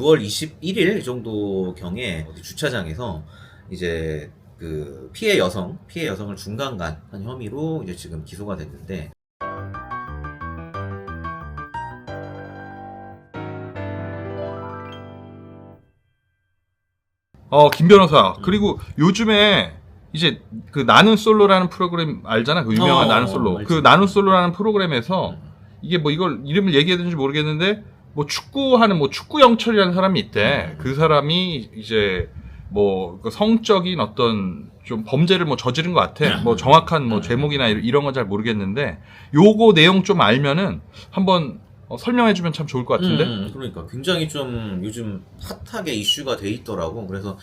6월 21일 정도 경에 주차장에서 이제 그 피해 여성, 피해 여성을 중간간 한 혐의로 이제 지금 기소가 됐는데 어, 김 변호사. 그리고 요즘에 이제 그 나는 솔로라는 프로그램 알잖아. 그 유명한 어, 나는 솔로. 알지. 그 나는 솔로라는 프로그램에서 이게 뭐 이걸 이름을 얘기해야 되는지 모르겠는데 뭐 축구하는 뭐 축구 영철이라는 사람이 있대. 그 사람이 이제 뭐그 성적인 어떤 좀 범죄를 뭐 저지른 것 같아. 뭐 정확한 뭐 제목이나 이런- 이런 건잘 모르겠는데 요거 내용 좀 알면은 한번 어, 설명해주면 참 좋을 것 같은데. 음, 그러니까 굉장히 좀 요즘 핫하게 이슈가 돼 있더라고. 그래서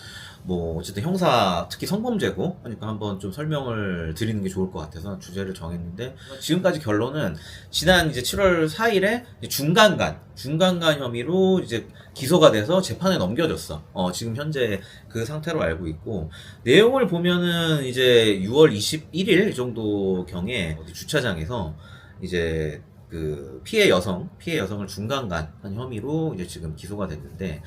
뭐 어쨌든 형사 특히 성범죄고 하니까 한번 좀 설명을 드리는 게 좋을 것 같아서 주제를 정했는데 지금까지 결론은 지난 이제 7월 4일에 중간간 중간간 혐의로 이제 기소가 돼서 재판에 넘겨졌어. 어, 지금 현재 그 상태로 알고 있고 내용을 보면은 이제 6월 21일 정도 경에 주차장에서 이제 그 피해 여성, 피해 여성을 중간간 한 혐의로 이제 지금 기소가 됐는데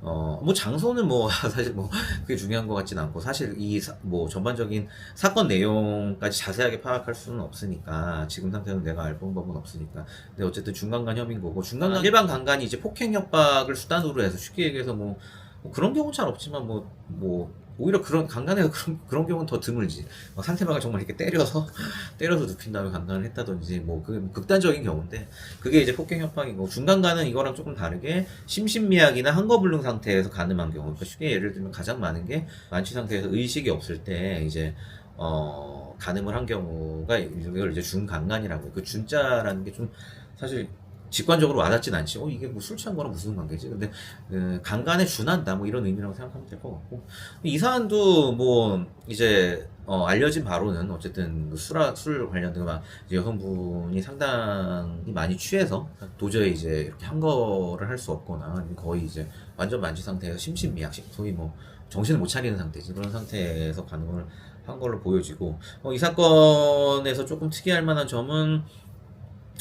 어, 뭐 장소는 뭐 사실 뭐 그게 중요한 것 같진 않고 사실 이 뭐 전반적인 사건 내용까지 자세하게 파악할 수는 없으니까 지금 상태는 내가 알 방법은 없으니까. 근데 어쨌든 중간간 혐의인 거고 중간간 일반 강간이 이제 폭행 협박을 수단으로 해서 쉽게 얘기해서 뭐, 뭐 그런 경우는 잘 없지만 뭐뭐 오히려 그런 강간에서 그런 그런 경우는 더 드물지 막 상대방을 정말 이렇게 때려서 때려서 눕힌 다음에 강간을 했다든지 뭐 그게 극단적인 경우인데 그게 이제 폭행 협박이고 중간간은 이거랑 조금 다르게 심신미약이나 한거불능 상태에서 가늠한 경우 그러니까 쉽게 예를 들면 가장 많은 게 만취 상태에서 의식이 없을 때 이제 어 가늠을 한 경우가 이걸 이제 중강간이라고 해요. 그 준자라는 게 좀 사실 직관적으로 와닿진 않지. 어, 이게 뭐 술 취한 거랑 무슨 관계지? 근데, 그, 강간에 준한다. 뭐 이런 의미라고 생각하면 될 것 같고. 이 사안도 뭐, 이제, 어, 알려진 바로는 어쨌든 그 술아, 술 관련된 막 여성분이 상당히 많이 취해서 도저히 이제 이렇게 한 거를 할 수 없거나 거의 이제 완전 만취 상태에서 심신미약, 소위 뭐 정신을 못 차리는 상태지. 그런 상태에서 가능을 한 걸로 보여지고, 어, 이 사건에서 조금 특이할 만한 점은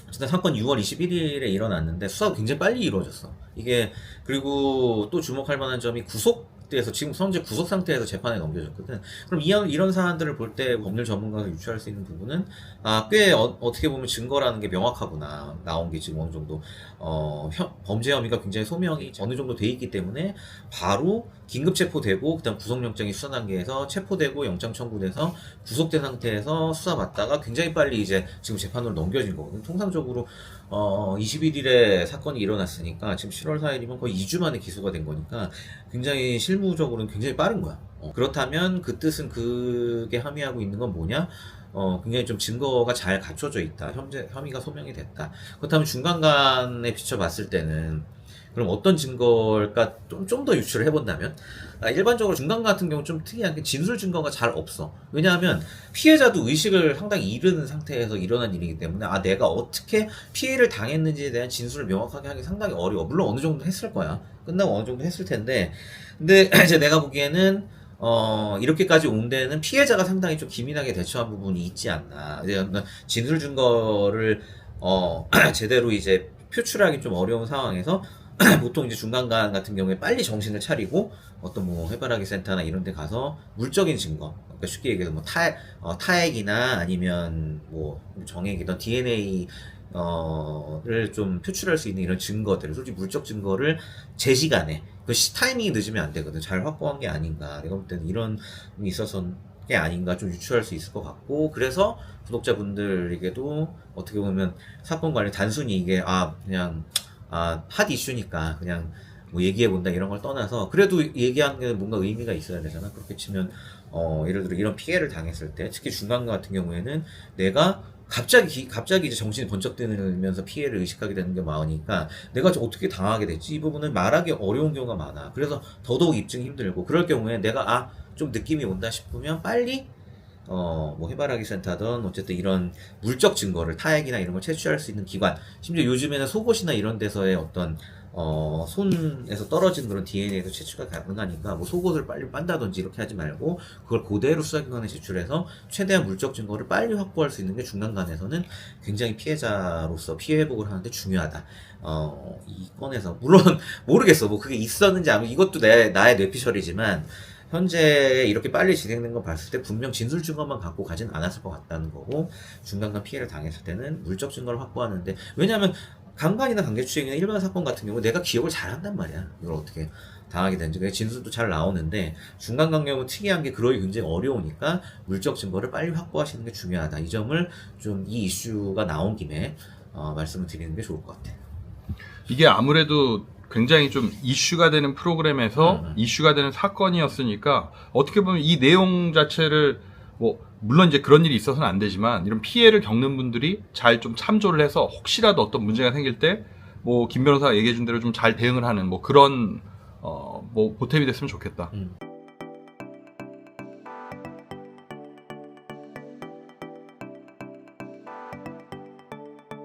어쨌든 사건 6월 21일에 일어났는데 수사가 굉장히 빨리 이루어졌어. 이게 그리고 또 주목할 만한 점이 구속 돼서 지금 현재 구속 상태에서 재판에 넘겨졌거든. 그럼 이런 이런 사안들을 볼 때 법률 전문가가 유추할 수 있는 부분은 아꽤 어, 떻게 보면 증거라는 게 명확하구나 나온 게 지금 어느 정도 어 혐- 범죄 혐의가 굉장히 소명이 어느 정도 돼 있기 때문에 바로 긴급 체포되고 그다음 구속영장이 수사 단계에서 체포되고 영장 청구돼서 구속된 상태에서 수사 받다가 굉장히 빨리 이제 지금 재판으로 넘겨진 거거든요. 통상적으로 어 21일에 사건이 일어났으니까 지금 7월 4일이면 거의 2주 만에 기소가 된 거니까 굉장히 실무적으로는 굉장히 빠른 거야. 어, 그렇다면 그 뜻은 그게 함의하고 있는 건 뭐냐? 어, 굉장히 좀 증거가 잘 갖춰져 있다. 혐죄, 혐의가 소명이 됐다. 그렇다면 중간간에 비춰봤을 때는 그럼 어떤 증거일까 좀 좀 더 유추를 해본다면 아, 일반적으로 중간 같은 경우 좀 특이한 게 진술 증거가 잘 없어. 왜냐하면 피해자도 의식을 상당히 잃은 상태에서 일어난 일이기 때문에 아 내가 어떻게 피해를 당했는지에 대한 진술을 명확하게 하기 상당히 어려워. 물론 어느 정도 했을 거야. 끝나고 어느 정도 했을 텐데 근데 이제 내가 보기에는 어, 이렇게까지 온 데는 피해자가 상당히 좀 기민하게 대처한 부분이 있지 않나. 진술 증거를, 어, 제대로 이제 표출하기 좀 어려운 상황에서 보통 이제 중간간 같은 경우에 빨리 정신을 차리고 어떤 뭐 해바라기 센터나 이런 데 가서 물적인 증거, 그러니까 쉽게 얘기해서 뭐 타, 어, 타액이나 아니면 뭐 정액이든 DNA 어를 좀 표출할 수 있는 이런 증거들, 솔직히 물적 증거를 제 시간에 그 시, 타이밍이 늦으면 안 되거든. 잘 확보한 게 아닌가. 내가 볼 때는 이런 게 있어서 게 아닌가 좀 유추할 수 있을 것 같고 그래서 구독자분들에게도 어떻게 보면 사건 관련 단순히 이게 아 그냥 아 핫 이슈니까 그냥 뭐 얘기해 본다 이런 걸 떠나서 그래도 얘기하는 게 뭔가 의미가 있어야 되잖아. 그렇게 치면 어 예를 들어 이런 피해를 당했을 때 특히 중간 같은 경우에는 내가 갑자기 기- 갑자기 이제 정신이 번쩍 들면서 피해를 의식하게 되는 게 많으니까 내가 저 어떻게 당하게 됐지 이 부분은 말하기 어려운 경우가 많아 그래서 더더욱 입증이 힘들고 그럴 경우에 내가 아 좀 느낌이 온다 싶으면 빨리 어 뭐 해바라기 센터든 어쨌든 이런 물적 증거를 타액이나 이런 걸 채취할 수 있는 기관 심지어 요즘에는 속옷이나 이런 데서의 어떤 어, 손에서 떨어진 그런 DNA도 채취가 가능하니까 뭐 속옷을 빨리 빤다든지 이렇게 하지 말고 그걸 그대로 수사기관에 제출해서 최대한 물적 증거를 빨리 확보할 수 있는 게 중간간에서는 굉장히 피해자로서 피해 회복을 하는데 중요하다. 어, 이 건에서 물론 모르겠어. 뭐 그게 있었는지 아무 이것도 내 나의 뇌피셜이지만 현재 이렇게 빨리 진행된 거 봤을 때 분명 진술 증거만 갖고 가진 않았을 것 같다는 거고 중간간 피해를 당했을 때는 물적 증거를 확보하는데 왜냐하면 강간이나 강제추행이나 일반 사건 같은 경우 내가 기억을 잘 한단 말이야. 이걸 어떻게 당하게 된지. 진술도 잘 나오는데 중간간 경우 특이한 게 그러기 굉장히 어려우니까 물적 증거를 빨리 확보하시는 게 중요하다. 이 점을 좀 이 이슈가 나온 김에 어, 말씀을 드리는 게 좋을 것 같아요. 이게 아무래도 굉장히 좀 이슈가 되는 프로그램에서 음, 음. 이슈가 되는 사건이었으니까 어떻게 보면 이 내용 자체를 뭐 물론 이제 그런 일이 있어서는 안 되지만 이런 피해를 겪는 분들이 잘 좀 참조를 해서 혹시라도 어떤 문제가 생길 때 뭐 김 변호사가 얘기해 준 대로 좀 잘 대응을 하는 뭐 그런 어 뭐 보탬이 됐으면 좋겠다. 음.